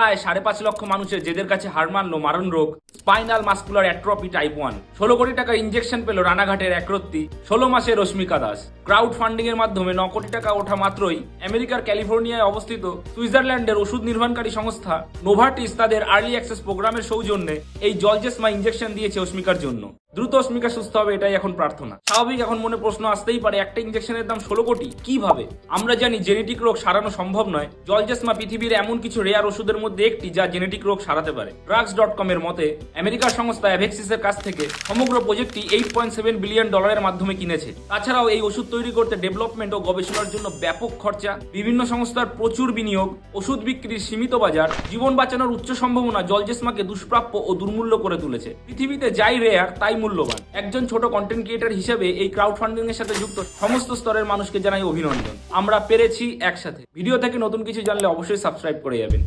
প্রায় সাড়ে পাঁচ লক্ষ মানুষের যেদের কাছে হার মানলো মারণ রোগ, spinal muscular atrophy type one. ষোলো কোটি টাকা ইঞ্জেকশন পেল রানাঘাটের একরত্তি, ষোলো মাসে রশ্মিকা দাস। ক্রাউড ফান্ডিং এর মাধ্যমে ন কোটি টাকা ওঠা মাত্রই আমেরিকার ক্যালিফোর্নিয়ায় অবস্থিত সুইজারল্যান্ডের ওষুধ নির্মাণকারী সংস্থা নোভার্টিস তাদের আর্লি অ্যাক্সেস প্রোগ্রামের সৌজন্যে এই জলজেসমা ইঞ্জেকশন দিয়েছে অস্মিকার জন্য। দ্রুত অস্মিকা, সুস্থ হবে, এটাই এখন প্রার্থনা। স্বাভাবিক এখন মনে প্রশ্ন আসতেই পারে, একটা ইঞ্জেকশনের দাম ষোলো কোটি, কীভাবে? আমরা জানি জেনেটিক রোগ সারানো সম্ভব নয়। জলজেসমা পৃথিবীর এমন কিছু রেয়ার ওষুধের মধ্যে একটি যা জেনেটিক রোগ সারাতে পারে। ড্রাগস ডট কম এর মতে, আমেরিকার সংস্থা অ্যাভেক্সিসের কাছ থেকে সমগ্র প্রজেক্টটি এইট পয়েন্ট সেভেন বিলিয়ন ডলারের মাধ্যমে কিনেছে। তাছাড়াও এই ওষুধ তৈরি করতে ডেভেলপমেন্ট ও গবেষণার জন্য ব্যাপক খরচা। বিভিন্ন সংস্থার প্রচুর বিনিয়োগ, ওষুধ বিক্রির সীমিত বাজার, জীবন বাঁচানোর উচ্চ সম্ভাবনা জলজেসমাকে দুষ্প্রাপ্য ও দুর্মূল্য করে তুলেছে। পৃথিবীতে যাই রেয়ার তাই মূল্যবান। একজন ছোট কন্টেন্ট ক্রিয়েটার হিসেবে এই ক্রাউড ফান্ডিং এর সাথে যুক্ত সমস্ত স্তরের মানুষকে জানাই অভিনন্দন। আমরা পেরেছি একসাথে। ভিডিও থেকে নতুন কিছু জানলে অবশ্যই সাবস্ক্রাইব করে যাবেন।